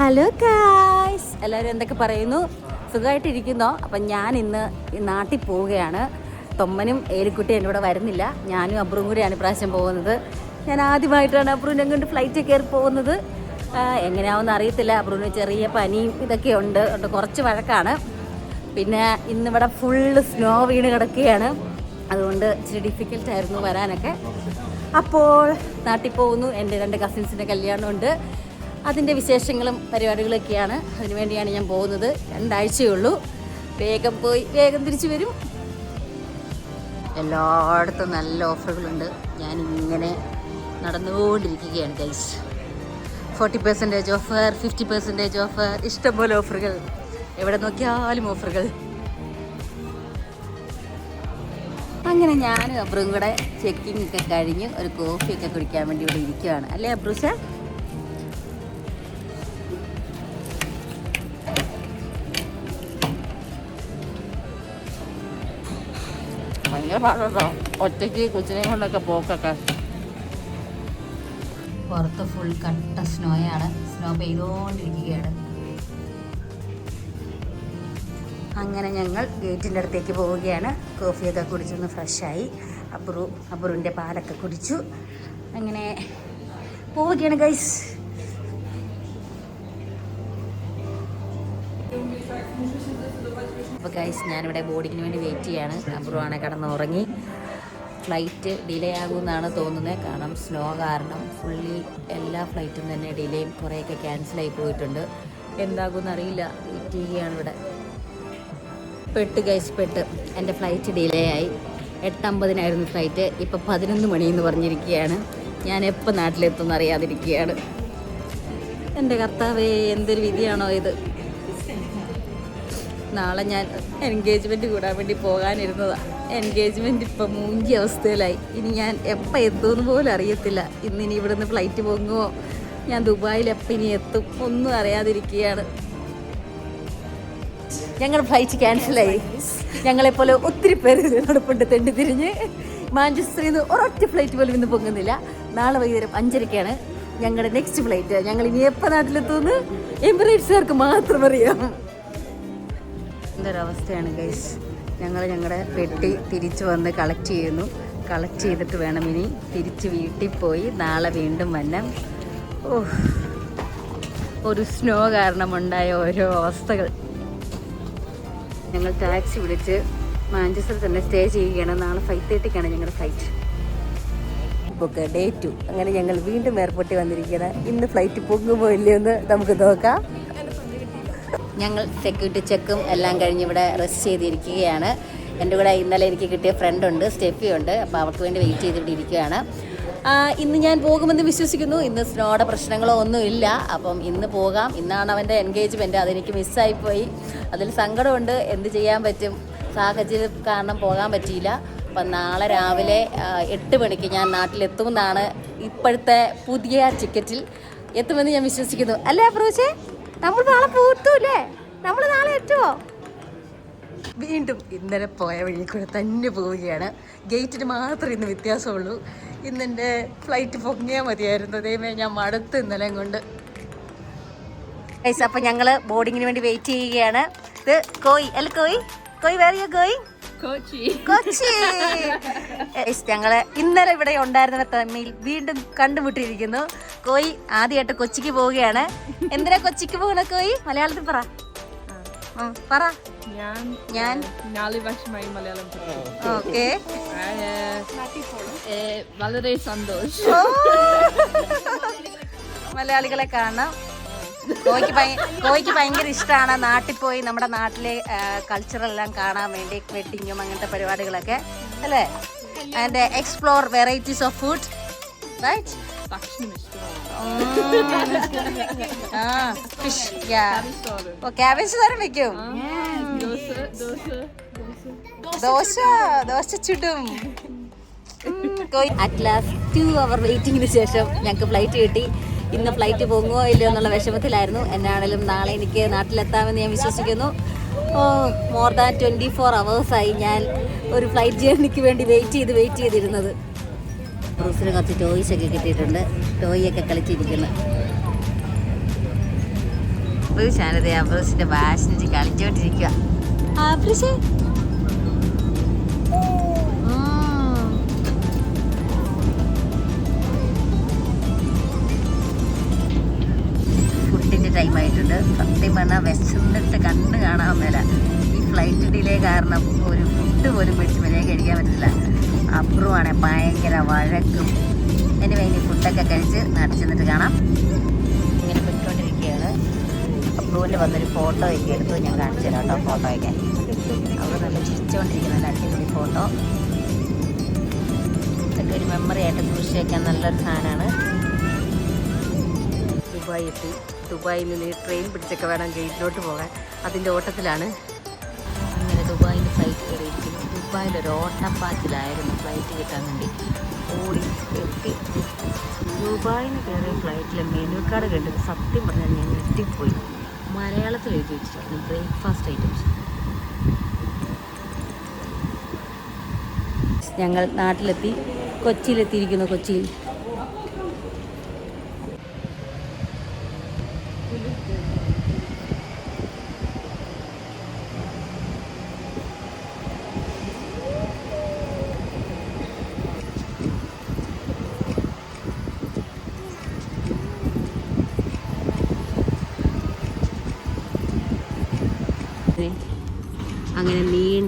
Hello കായ്സ് എല്ലാവരും എന്തൊക്കെ പറയുന്നു? സുഖമായിട്ടിരിക്കുന്നോ? അപ്പം ഞാൻ ഇന്ന് നാട്ടിൽ പോവുകയാണ്. തൊമ്മനും ഏലിക്കുട്ടിയും കൂടെ വരുന്നില്ല. ഞാനും അബ്രും കൂടിയാണ് ഇപ്രാവശ്യം പോകുന്നത്. ഞാൻ ആദ്യമായിട്ടാണ് അബ്രൂനെ കൊണ്ട് ഫ്ലൈറ്റ് കയറി പോകുന്നത്. എങ്ങനെയാവുമെന്ന് അറിയത്തില്ല. അബ്രൂന് ചെറിയ പനിയും ഇതൊക്കെ ഉണ്ട്. കുറച്ച് വഴക്കാണ്. പിന്നെ ഇന്നിവിടെ ഫുള്ള് സ്നോ വീണ് കിടക്കുകയാണ്. അതുകൊണ്ട് ഇച്ചിരി ഡിഫിക്കൽട്ട് ആയിരുന്നു വരാനൊക്കെ. അപ്പോൾ നാട്ടിൽ പോകുന്നു. എന്റെ രണ്ട് കസിൻസിന്റെ കല്യാണമുണ്ട്. അതിന്റെ വിശേഷങ്ങളും പരിപാടികളൊക്കെയാണ്. അതിനുവേണ്ടിയാണ് ഞാൻ പോകുന്നത്. രണ്ടാഴ്ചയേ ഉള്ളൂ വേഗം പോയി വേഗം തിരിച്ചു വരും. എല്ലായിടത്തും നല്ല ഓഫറുകളുണ്ട്. ഞാൻ ഇങ്ങനെ നടന്നുകൊണ്ടിരിക്കുകയാണ് guys forty percentage offer fifty percentage offer ഇഷ്ടംപോലെ ഓഫറുകൾ. എവിടെ നോക്കിയാലും ഓഫറുകൾ. അങ്ങനെ ഞാനും അബ്രും കൂടെ ചെക്കിംഗ് ഒക്കെ കഴിഞ്ഞ് ഒരു കോഫിയൊക്കെ കുടിക്കാൻ വേണ്ടി ഇവിടെ ഇരിക്കുകയാണ്. അല്ലേ അബ്രൂസ? ഭയങ്കര പാടാട്ടോ ഒറ്റയ്ക്ക് കൊച്ചിനെ കൊണ്ടൊക്കെ പോക്കൊക്കെ. പുറത്ത് ഫുൾ കട്ട സ്നോയാണ് സ്നോ പെയ്തുകൊണ്ടിരിക്കുകയാണ് അങ്ങനെ ഞങ്ങൾ ഗേറ്റിന്റെ അടുത്തേക്ക് പോവുകയാണ്. കോഫിയൊക്കെ കുടിച്ചൊന്ന് ഫ്രഷായി അബ്രു അബ്രുവിന്റെ പാലൊക്കെ കുടിച്ചു. അങ്ങനെ പോവുകയാണ് ഗൈസ് അപ്പോൾ ഗൈസ് ഞാനിവിടെ ബോർഡിങ്ങിന് വേണ്ടി വെയിറ്റ് ചെയ്യാണ്. ആണെ കിടന്ന് ഉറങ്ങി ഫ്ലൈറ്റ് ഡിലേ ആകുമെന്നാണ് തോന്നുന്നത് കാരണം സ്നോ കാരണം ഫുള്ളി എല്ലാ ഫ്ലൈറ്റും തന്നെ ഡിലേയും കുറേയൊക്കെ ക്യാൻസലായി പോയിട്ടുണ്ട്. എന്താകുമെന്ന് അറിയില്ല. വെയിറ്റ് ചെയ്യുകയാണ് ഇവിടെ. പെട്ട് ഗൈസ് പെട്ട്. എന്റെ ഫ്ലൈറ്റ് ഡിലേ ആയി. എട്ടമ്പതിനായിരുന്നു ഫ്ലൈറ്റ് ഇപ്പം പതിനൊന്ന് മണിയെന്ന് പറഞ്ഞിരിക്കുകയാണ്. ഞാൻ എപ്പോൾ നാട്ടിലെത്തുമെന്ന് അറിയാതിരിക്കുകയാണ്. എന്റെ കർത്താവേ എന്തൊരു വിധിയാണോ ഇത്? നാളെ ഞാൻ എൻഗേജ്മെന്റ് കൂടാൻ വേണ്ടി പോകാനിരുന്നതാണ് എൻഗേജ്മെന്റ് ഇപ്പം മൂഞ്ചി അവസ്ഥയിലായി. ഇനി ഞാൻ എപ്പോൾ എത്തുമെന്ന് പോലും അറിയത്തില്ല. ഇന്ന് ഇനി ഇവിടുന്ന് ഫ്ലൈറ്റ് പൊങ്ങുമോ ഞാൻ ദുബായിൽ എപ്പം ഇനി എത്തും? ഒന്നും അറിയാതിരിക്കുകയാണ്. ഞങ്ങൾ ഫ്ലൈറ്റ് ക്യാൻസലായി ഞങ്ങളെപ്പോലെ ഒത്തിരി പേര് നടപ്പുണ്ട് തെണ്ടി തിരിഞ്ഞ് മാഞ്ചസ്റ്ററിൽ നിന്ന് ഒരൊറ്റ ഫ്ലൈറ്റ് പോലും ഇന്ന് പൊങ്ങുന്നില്ല. നാളെ വൈകുന്നേരം അഞ്ചരയ്ക്കാണ് ഞങ്ങളുടെ നെക്സ്റ്റ് ഫ്ലൈറ്റ് ഞങ്ങൾ ഇനി എപ്പോൾ നാട്ടിലെത്തുമെന്ന് എമിറേറ്റ്സുകാർക്ക് മാത്രം അറിയാം. എന്തൊരവസ്ഥയാണ് ഗൈസ് ഞങ്ങൾ ഞങ്ങളുടെ പെട്ടി തിരിച്ചു വന്ന് കളക്ട് ചെയ്യുന്നു. കളക്ട് ചെയ്തിട്ട് വേണം ഇനി തിരിച്ച് വീട്ടിൽ പോയി നാളെ വീണ്ടും വന്നാൽ ഓ ഒരു സ്നോ കാരണമുണ്ടായ ഓരോ അവസ്ഥകൾ. ഞങ്ങൾ ടാക്സി വിളിച്ച് മാഞ്ചസ്റ്റർ തന്നെ സ്റ്റേ ചെയ്യുകയാണ്. നാളെ ഫൈവ് തേർട്ടിക്കാണ് ഞങ്ങളുടെ ഫ്ലൈറ്റ് ബുക്ക് ഡേ ടു അങ്ങനെ ഞങ്ങൾ വീണ്ടും എയർപോർട്ടിൽ വന്നിരിക്കുകയാണ്. ഇന്ന് ഫ്ലൈറ്റ് പൊങ്ങുമോ ഇല്ലയോ എന്ന് നമുക്ക് നോക്കാം. ഞങ്ങൾ സെക്യൂരിറ്റി ചെക്കും എല്ലാം കഴിഞ്ഞ് ഇവിടെ റെസ്റ്റ് ചെയ്തിരിക്കുകയാണ്. എന്റെ കൂടെ ഇന്നലെ എനിക്ക് കിട്ടിയ ഫ്രണ്ടുണ്ട് സ്റ്റെഫി ഉണ്ട്. അപ്പോൾ അവർക്ക് വേണ്ടി വെയിറ്റ് ചെയ്തിട്ട് ഇരിക്കുകയാണ്. ഇന്ന് ഞാൻ പോകുമെന്ന് വിശ്വസിക്കുന്നു. ഇന്ന് സ്നോയുടെ പ്രശ്നങ്ങളോ ഒന്നും ഇല്ല. അപ്പം ഇന്ന് പോകാം. ഇന്നാണ് അവന്റെ എൻഗേജ്മെന്റ് അതെനിക്ക് മിസ്സായിപ്പോയി അതിൽ സങ്കടമുണ്ട്. എന്ത് ചെയ്യാൻ പറ്റും? സാഹചര്യം കാരണം പോകാൻ പറ്റിയില്ല. അപ്പം നാളെ രാവിലെ എട്ട് മണിക്ക് ഞാൻ നാട്ടിലെത്തുമെന്നാണ് ഇപ്പോഴത്തെ പുതിയ ടിക്കറ്റിൽ എത്തുമെന്ന് ഞാൻ വിശ്വസിക്കുന്നു. അല്ലേ അപ്രോച്ചേ? നമ്മൾ നാളെ പോത്തൂല്ലേ? നമ്മൾ നാളെ എത്തുമോ വീണ്ടും ഇന്നലെ പോയ വഴി കൂടെ തന്നെ പോവുകയാണ്. ഗേറ്റിന് മാത്രമേ ഇന്ന് വ്യത്യാസമുള്ളൂ. ഇന്നെന്റെ ഫ്ലൈറ്റ് പൊങ്ങിയാൽ മതിയായിരുന്നു. അതേമേ ഞാൻ മടുത്ത് ഇന്നലെ കൊണ്ട്. അപ്പം ഞങ്ങൾ ബോർഡിങ്ങിന് വേണ്ടി വെയിറ്റ് ചെയ്യുകയാണ്. ഇത് കോയി. അല്ല കോയി. കോയി വേറെ കോയി കൊച്ചി. കൊച്ചി. ഞങ്ങൾ ഇന്നലെ ഇവിടെ ഉണ്ടായിരുന്നവർ തമ്മിൽ വീണ്ടും കണ്ടുമുട്ടിയിരിക്കുന്നു. കോയി ആദ്യമായിട്ട് കൊച്ചിക്ക് പോവുകയാണ്. എന്തിനാ കൊച്ചിക്ക് പോകണ കോയി? മലയാളത്തിൽ പറ. പറ. ഞാൻ ഞാൻ. നാല് വർഷമായി മലയാളം പഠിച്ചു ഓക്കെ. വളരെ സന്തോഷം. മലയാളികളെ കാണാം കോയ്ക്ക് കോയ്ക്ക് ഭയങ്കര ഇഷ്ടമാണ് നാട്ടിൽ പോയി നമ്മുടെ നാട്ടിലെ കൾച്ചറെല്ലാം കാണാൻ വേണ്ടി വെഡിങ്ങും അങ്ങനത്തെ പരിപാടികളൊക്കെ അല്ലേ? And explore varieties of food right ഭക്ഷണം ഫിഷ് ഓ ക്യാബേജ് തരം വെക്കും. ദോശ ദോശ ചുടും. അറ്റ് ലാസ്റ്റ് ടു അവർ വെയിറ്റിങ്ങിന് ശേഷം ഞങ്ങൾക്ക് ഫ്ലൈറ്റ് കിട്ടി. ഇന്ന് ഫ്ലൈറ്റ് പോകുമോ ഇല്ലയോ എന്നുള്ള വിഷമത്തിലായിരുന്നു. എന്നാണേലും നാളെ എനിക്ക് നാട്ടിലെത്താമെന്ന് ഞാൻ വിശ്വസിക്കുന്നു. Oh more than twenty four അവേഴ്സായി ഞാൻ ഒരു ഫ്ലൈറ്റ് ജേർണിക്ക് വേണ്ടി വെയിറ്റ് ചെയ്ത് വെയിറ്റ് ചെയ്തിരുന്നത്. ബ്രൂസിന് കുറച്ച് ടോയ്സ് ഒക്കെ കിട്ടിയിട്ടുണ്ട്. ടോയ് ഒക്കെ കളിച്ചിരിക്കുന്നു. അബ്രൂഷ് ആനത് അബ്രൂഷിന്റെ വാശിനിച്ച് കളിച്ചോണ്ടിരിക്കുക അബ്രൂഷ് ഫുഡിന്റെ ടൈം ആയിട്ടുണ്ട്. സത്യം പറഞ്ഞാൽ വിശന്നിട്ട് കണ്ണ് കാണാൻ മേല. ഈ ഫ്ലൈറ്റ് ഡിലേ കാരണം ഒരു ഫുഡ് പോലും പിടിച്ച് മര്യാദ കഴിക്കാൻ പറ്റില്ല അബ്രുവാണെ. ഭയങ്കര വഴക്കും. എന്നെ വേണ്ടി ഫുഡൊക്കെ കഴിച്ച് നാട്ടിൽ ചെന്നിട്ട് കാണാം. ഇങ്ങനെ പോയിക്കൊണ്ടിരിക്കുകയാണ്. അബ്രുവിന്റെ വന്നൊരു ഫോട്ടോ ഒക്കെ എടുത്തു. ഞാൻ കാണിച്ചു തരാം കേട്ടോ ഫോട്ടോ ഒക്കെ. അവർ നല്ല ചിരിച്ചുകൊണ്ടിരിക്കുന്ന അടിപൊളി ഫോട്ടോ ഇതൊക്കെ ഒരു മെമ്മറി ആയിട്ട് സൂക്ഷിച്ച് വയ്ക്കാൻ നല്ലൊരു സാധനമാണ്. ദുബായ് എത്തി. ദുബായിൽ നിന്ന് ട്രെയിൻ പിടിച്ചൊക്കെ വേണം ഗേറ്റിലോട്ട് പോകാൻ. അതിന്റെ ഓട്ടത്തിലാണ് ഒരു ഓട്ടപ്പാച്ചിലായിരുന്നു ഫ്ലൈറ്റ് കിട്ടാൻ വേണ്ടി. ഓടി എത്തി. ദുബായിന് കയറിയ ഫ്ലൈറ്റിലെ മെനു കാർഡ് കണ്ടത് സത്യം പറഞ്ഞാൽ ഞാൻ ഞെട്ടിപ്പോയി. മലയാളത്തിൽ എഴുതി വെച്ചിട്ടുണ്ട് ബ്രേക്ക്ഫാസ്റ്റ് ഐറ്റംസ് ഞങ്ങൾ നാട്ടിലെത്തി. കൊച്ചിയിലെത്തിയിരിക്കുന്നു കൊച്ചിയിൽ അങ്ങനെ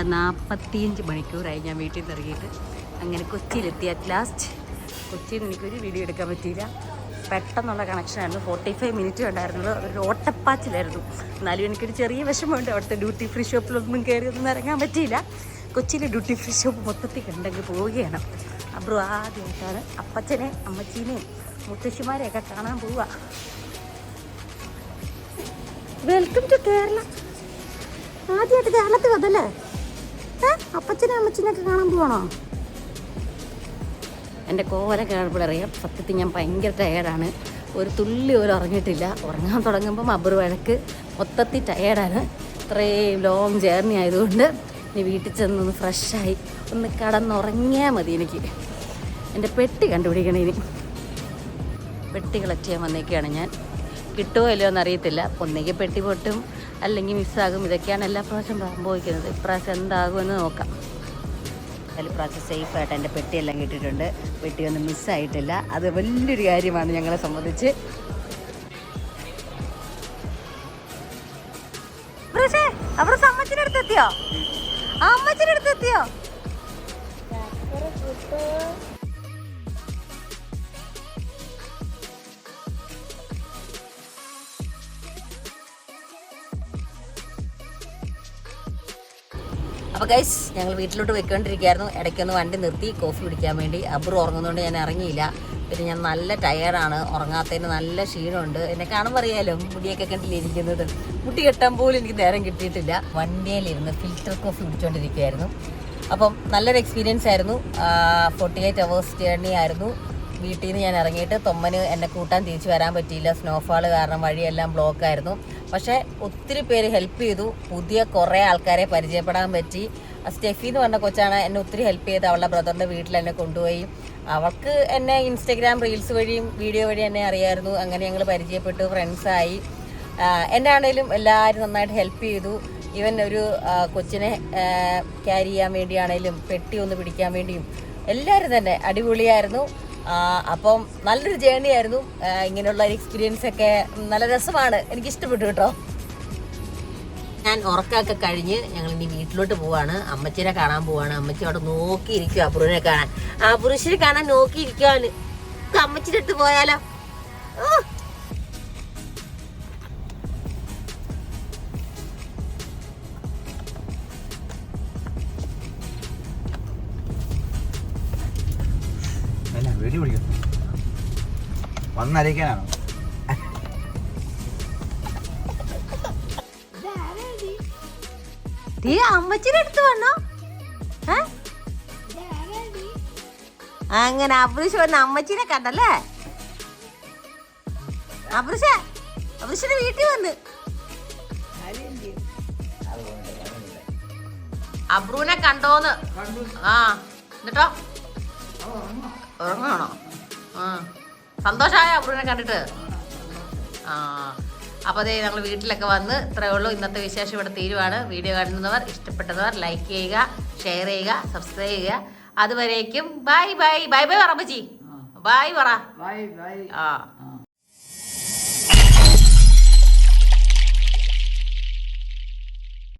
നീണ്ട നാൽപ്പത്തിയഞ്ച് മണിക്കൂറായി ഞാൻ വീട്ടിൽ നിന്ന് ഇറങ്ങിയിട്ട്. അങ്ങനെ കൊച്ചിയിലെത്തി അറ്റ് ലാസ്റ്റ് കൊച്ചിയിൽ നിന്ന് എനിക്കൊരു വീഡിയോ എടുക്കാൻ പറ്റിയില്ല. പെട്ടെന്നുള്ള കണക്ഷനായിരുന്നു ഫോർട്ടി ഫൈവ് മിനിറ്റ് ഉണ്ടായിരുന്നുള്ളൂ അതൊരു ഓട്ടപ്പാച്ചിലായിരുന്നു. എന്നാലും എനിക്കൊരു ചെറിയ വിഷമമുണ്ട്. അവിടുത്തെ ഡ്യൂട്ടി ഫ്രീ ഷോപ്പിലൊന്നും കയറി ഒന്നും ഇറങ്ങാൻ പറ്റിയില്ല. കൊച്ചിയിലെ ഡ്യൂട്ടി ഫ്രീ ഷോപ്പ് മൊത്തത്തിൽ കണ്ടെങ്കിൽ പോവുകയാണ്. അബ്രു ആദ്യമായിട്ടാണ് അപ്പച്ചനെ അമ്മച്ചീനെയും മുത്തശ്ശിമാരെയൊക്കെ കാണാൻ പോവുക. വെൽക്കം ടു കേരള ആദ്യമായിട്ട് കേരളത്തിൽ വന്നല്ലേ? അപ്പച്ചനെ അമ്മച്ചനൊക്കെ കാണാൻ പോകണോ എന്റെ കോര കേൾപ്പിളറിയാം സത്യത്തിൽ ഞാൻ ഭയങ്കര ടയേർഡാണ് ഒരു തുള്ളി പോലും ഉറങ്ങിയിട്ടില്ല. ഉറങ്ങാൻ തുടങ്ങുമ്പം അബർ വഴക്ക്. മൊത്തത്തിൽ ടയേർഡാണ് ഇത്രയും ലോങ് ജേർണി ആയതുകൊണ്ട് ഇനി വീട്ടിൽ ചെന്നൊന്ന് ഫ്രഷായി ഒന്ന് കടന്നുറങ്ങിയാൽ മതി എനിക്ക്. എന്റെ പെട്ടി കണ്ടുപിടിക്കണം ഇനി. പെട്ടി കളക്ട് ചെയ്യാൻ വന്നേക്കാണ് ഞാൻ. കിട്ടുമോ ഇല്ലയോ എന്നറിയത്തില്ല. ഒന്നെങ്കിൽ പെട്ടി പൊട്ടും. അല്ലെങ്കിൽ മിസ്സാകും. ഇതൊക്കെയാണ് എല്ലാ പ്രാവശ്യം സംഭവിക്കുന്നത്. ഇപ്രാവശ്യം എന്താകുമെന്ന് നോക്കാം. അതിൽ പ്രാവശ്യം സേഫായിട്ട് എന്റെ പെട്ടിയെല്ലാം കിട്ടിയിട്ടുണ്ട്. പെട്ടിയൊന്നും മിസ്സായിട്ടില്ല അത് വലിയൊരു കാര്യമാണ് ഞങ്ങളെ സംബന്ധിച്ച്. അവിടെ അമ്മച്ചിനടുത്തെത്തിയോ ആ അമ്മച്ചിനടുത്ത് എത്തിയോ? അപ്പോൾ ഗൈസ് ഞങ്ങൾ വീട്ടിലോട്ട് വെക്കൊണ്ടിരിക്കുകയായിരുന്നു ഇടയ്ക്കൊന്ന് വണ്ടി നിർത്തി കോഫി കുടിക്കാൻ വേണ്ടി. അബ്രു ഉറങ്ങുന്നതുകൊണ്ട് ഞാൻ ഇറങ്ങിയില്ല. പിന്നെ ഞാൻ നല്ല ടയർഡാണ് ഉറങ്ങാത്തതിന് നല്ല ക്ഷീണമുണ്ട്. എന്നെ കാണുമ്പോൾ അറിയാലോ മുടിയൊക്കെ കണ്ടിലിരിക്കുന്നത് മുടി കെട്ടാൻ പോലും എനിക്ക് നേരം കിട്ടിയിട്ടില്ല. വണ്ടിയിലിരുന്ന് ഫിൽറ്റർ കോഫി കുടിച്ചുകൊണ്ടിരിക്കുകയായിരുന്നു അപ്പം നല്ലൊരു എക്സ്പീരിയൻസ് ആയിരുന്നു. ഫോർട്ടി എയ്റ്റ് അവേഴ്സ് ജേർണി ആയിരുന്നു. വീട്ടിൽ നിന്ന് ഞാൻ ഇറങ്ങിയിട്ട് തൊമ്മന് എന്നെ കൂട്ടാൻ തിരിച്ചു വരാൻ പറ്റിയില്ല. സ്നോഫാൾ കാരണം വഴിയെല്ലാം ബ്ലോക്ക് ആയിരുന്നു. പക്ഷേ ഒത്തിരി പേര് ഹെൽപ്പ് ചെയ്തു. പുതിയ കുറേ ആൾക്കാരെ പരിചയപ്പെടാൻ പറ്റി. സ്റ്റെഫി എന്ന് പറഞ്ഞ കൊച്ചാണ് എന്നെ ഒത്തിരി ഹെൽപ്പ് ചെയ്ത് അവളുടെ ബ്രദറിന്റെ വീട്ടിൽ എന്നെ കൊണ്ടുപോയി. അവൾക്ക് എന്നെ ഇൻസ്റ്റഗ്രാം റീൽസ് വഴിയും വീഡിയോ വഴി എന്നെ അറിയായിരുന്നു. അങ്ങനെ ഞങ്ങൾ പരിചയപ്പെട്ടു ഫ്രണ്ട്സായി എന്നെ ആണെങ്കിലും എല്ലാവരും നന്നായിട്ട് ഹെൽപ്പ് ചെയ്തു. ഈവൻ ഒരു കൊച്ചിനെ ക്യാരി ചെയ്യാൻ വേണ്ടിയാണെങ്കിലും പെട്ടി ഒന്ന് പിടിക്കാൻ വേണ്ടിയും എല്ലാവരും തന്നെ അടിപൊളിയായിരുന്നു. അപ്പം നല്ലൊരു ജേണി ആയിരുന്നു. ഇങ്ങനെയുള്ള ഒരു എക്സ്പീരിയൻസ് ഒക്കെ നല്ല രസമാണ്. എനിക്ക് ഇഷ്ടപ്പെട്ടു കേട്ടോ. ഞാൻ ഉറക്കമൊക്കെ കഴിഞ്ഞ് ഞങ്ങൾ ഇനി വീട്ടിലോട്ട് പോവാണ്. അമ്മച്ചിനെ കാണാൻ പോവാണ്. അമ്മച്ചി അവിടെ നോക്കിയിരിക്കും പുരുഷനെ കാണാൻ. ആ പുരുഷനെ കാണാൻ നോക്കിയിരിക്കുവാണ്. അമ്മച്ചിന്റെ അടുത്ത് പോയാലോ? ഓ വീഡിയോ പിടിക്കും വന്നറിയിക്കാനാണോ നീ അമ്മച്ചിയുടെ അടുത്ത് വന്നോ? അങ്ങനെ അബ്രുഷ് വന്ന് അമ്മച്ചിനെ കണ്ടല്ലേ? അബ്രുഷ അബ്രുഷിന്റെ വീട്ടിൽ വന്ന്. അബ്രുവിനെ കണ്ടോന്ന്. ആ എന്നിട്ടോ? ഉറങ്ങാണോ? ആ. സന്തോഷമായ അബ്രുവിനെ കണ്ടിട്ട്? ആ. അപ്പോൾ അതേ ഞങ്ങൾ വീട്ടിലൊക്കെ വന്ന് ഇത്രയേ ഉള്ളൂ. ഇന്നത്തെ വിശേഷം ഇവിടെ തീരുവാണ്. വീഡിയോ കാണുന്നവർ ഇഷ്ടപ്പെട്ടവർ ലൈക്ക് ചെയ്യുക ഷെയർ ചെയ്യുക സബ്സ്ക്രൈബ് ചെയ്യുക. അതുവരേക്കും ബൈ ബൈ. ബൈ ബൈ പറ അമ്മച്ചി. ബൈ പറ. Bye bye. ആ.